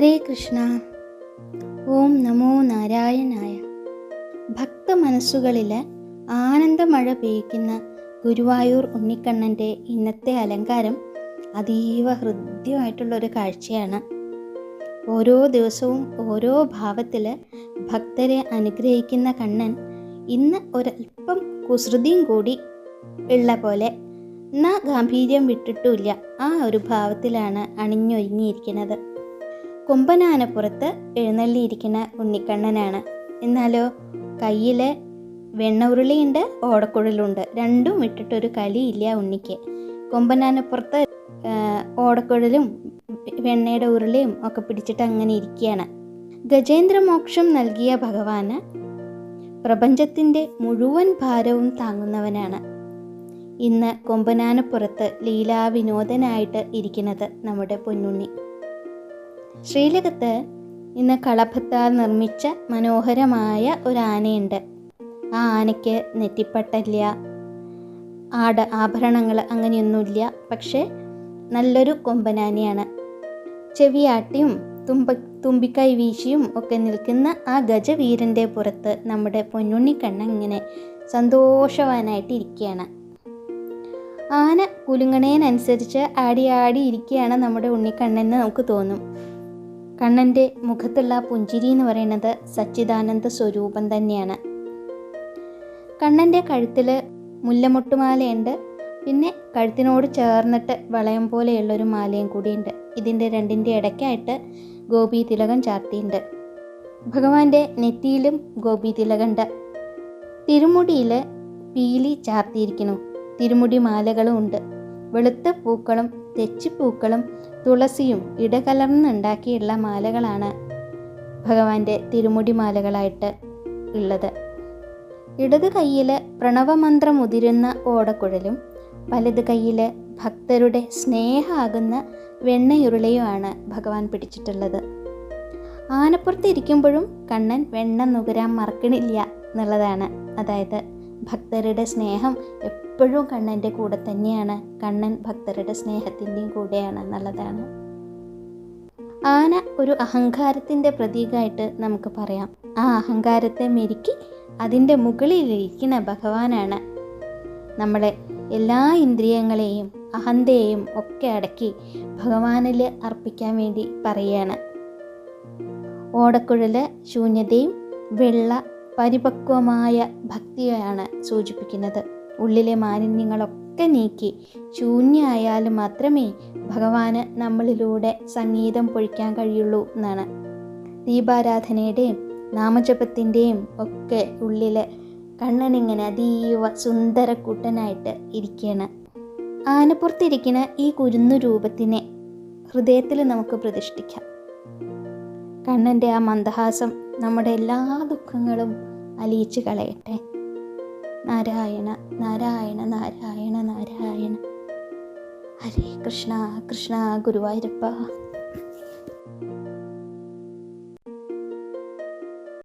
ഹരേ കൃഷ്ണ. ഓം നമോ നാരായണായ. ഭക്ത മനസ്സുകളിൽ ആനന്ദമഴ പെയ്യ്ക്കുന്ന ഗുരുവായൂർ ഉണ്ണിക്കണ്ണന്റെ ഇന്നത്തെ അലങ്കാരം അതീവ ഹൃദ്യമായിട്ടുള്ളൊരു കാഴ്ചയാണ്. ഓരോ ദിവസവും ഓരോ ഭാവത്തിൽ ഭക്തരെ അനുഗ്രഹിക്കുന്ന കണ്ണൻ ഇന്ന് ഒരല്പം കുസൃതിയും കൂടി ഉള്ള പോലെ എന്നാ ഗാംഭീര്യം വിട്ടിട്ടുമില്ല. ആ ഒരു ഭാവത്തിലാണ് അണിഞ്ഞൊരുങ്ങിയിരിക്കുന്നത്. കൊമ്പനാനപ്പുറത്ത് എഴുന്നള്ളിയിരിക്കുന്ന ഉണ്ണിക്കണ്ണനാണ്. എന്നാലോ കയ്യിൽ വെണ്ണ ഉരുളിയുണ്ട് ഓടക്കുഴലുണ്ട്. രണ്ടും ഇട്ടിട്ടൊരു കളിയില്ല ഉണ്ണിക്ക്. കൊമ്പനാനപ്പുറത്ത് ഓടക്കുഴലും വെണ്ണയുടെ ഉരുളിയും ഒക്കെ പിടിച്ചിട്ട് അങ്ങനെ ഇരിക്കുകയാണ്. ഗജേന്ദ്രമോക്ഷം നൽകിയ ഭഗവാന് പ്രപഞ്ചത്തിന്റെ മുഴുവൻ ഭാരവും താങ്ങുന്നവനാണ്. ഇന്ന് കൊമ്പനാനപ്പുറത്ത് ലീലാവിനോദനായിട്ട് ഇരിക്കുന്നത് നമ്മുടെ പൊന്നുണ്ണി. ശ്രീലകത്ത് ഇന്ന് കളഭത്താൽ നിർമ്മിച്ച മനോഹരമായ ഒരു ആനയുണ്ട്. ആ ആനയ്ക്ക് നെറ്റിപ്പട്ടില്ല ആട് ആഭരണങ്ങൾ അങ്ങനെയൊന്നുമില്ല പക്ഷേ നല്ലൊരു കൊമ്പനാനയാണ്. ചെവിയാട്ടിയും തുമ്പ തുമ്പിക്കൈ വീശിയും ഒക്കെ നിൽക്കുന്ന ആ ഗജവീരന്റെ പുറത്ത് നമ്മുടെ പൊന്നുണ്ണിക്കണ്ണ ഇങ്ങനെ സന്തോഷവാനായിട്ട് ഇരിക്കുകയാണ്. ആന കുലുങ്ങണേനനുസരിച്ച് ആടി ആടി ഇരിക്കുകയാണ് നമ്മുടെ ഉണ്ണിക്കണ്ണെന്ന് നമുക്ക് തോന്നും. കണ്ണന്റെ മുഖത്തുള്ള പുഞ്ചിരി എന്ന് പറയുന്നത് സച്ചിദാനന്ദ സ്വരൂപം തന്നെയാണ്. കണ്ണന്റെ കഴുത്തിൽ മുല്ലമൊട്ടുമാലയുണ്ട്. പിന്നെ കഴുത്തിനോട് ചേർന്നിട്ട് വളയം പോലെയുള്ളൊരു മാലയും കൂടിയുണ്ട്. ഇതിന്റെ രണ്ടിന്റെ ഇടയ്ക്കായിട്ട് ഗോപി തിലകം ചാർത്തിയുണ്ട്. ഭഗവാന്റെ നെറ്റിയിലും ഗോപി തിലകമുണ്ട് തിരുമുടിയിൽ പീലി ചാർത്തിയിരിക്കുന്നു. തിരുമുടി മാലകളും ഉണ്ട്. വെളുത്ത പൂക്കളും തെച്ചിപ്പൂക്കളും തുളസിയും ഇടകലർന്നുണ്ടാക്കിയുള്ള മാലകളാണ് ഭഗവാന്റെ തിരുമുടി മാലകളായിട്ട് ഉള്ളത്. ഇടത് കയ്യിൽ പ്രണവമന്ത്രം ഉതിരുന്ന ഓടക്കുഴലും വലത് കയ്യിൽ ഭക്തരുടെ സ്നേഹമാകുന്ന വെണ്ണയുരുളയുമാണ് ഭഗവാൻ പിടിച്ചിട്ടുള്ളത്. ആനപ്പുറത്ത് ഇരിക്കുമ്പോഴും കണ്ണൻ വെണ്ണ നുകരാൻ മറക്കണില്ല എന്നുള്ളതാണ്. അതായത് ഭക്തരുടെ സ്നേഹം എപ്പോഴും കണ്ണന്റെ കൂടെ തന്നെയാണ്. കണ്ണൻ ഭക്തരുടെ സ്നേഹത്തിന്റെയും കൂടെയാണ് എന്നുള്ളതാണ്. ആന ഒരു അഹങ്കാരത്തിന്റെ പ്രതീകമായിട്ട് നമുക്ക് പറയാം. ആ അഹങ്കാരത്തെ മെരുക്കി അതിന്റെ മുകളിലിരിക്കുന്ന ഭഗവാനാണ് നമ്മളെ എല്ലാ ഇന്ദ്രിയങ്ങളെയും അഹന്തയെയും ഒക്കെ അടക്കി ഭഗവാനിൽ അർപ്പിക്കാൻ വേണ്ടി പറയുകയാണ്. ഓടക്കുഴൽ ശൂന്യതയും വെള്ള പരിപക്വമായ ഭക്തിയാണ് സൂചിപ്പിക്കുന്നത്. ഉള്ളിലെ മാലിന്യങ്ങളൊക്കെ നീക്കി ശൂന്യമായാലും മാത്രമേ ഭഗവാന് നമ്മളിലൂടെ സംഗീതം പൊഴിക്കാൻ കഴിയുള്ളൂ എന്നാണ്. ദീപാരാധനയുടെയും നാമജപത്തിന്റെയും ഒക്കെ ഉള്ളിൽ കണ്ണനിങ്ങനെ അതീവ സുന്ദരക്കുട്ടനായിട്ട് ഇരിക്കുകയാണ് ആനപ്പുറത്തിരിക്കുന്ന ഈ കുരുന്നു രൂപത്തിനെ ഹൃദയത്തിൽ നമുക്ക് പ്രതിഷ്ഠിക്കാം. കണ്ണന്റെ ആ മന്ദഹാസം നമ്മുടെ എല്ലാ ദുഃഖങ്ങളും അലിയിച്ചു കളയട്ടെ. നാരായണ നാരായണ നാരായണ നാരായണ. ഹരേ കൃഷ്ണ കൃഷ്ണ ഗുരുവായൂരപ്പ.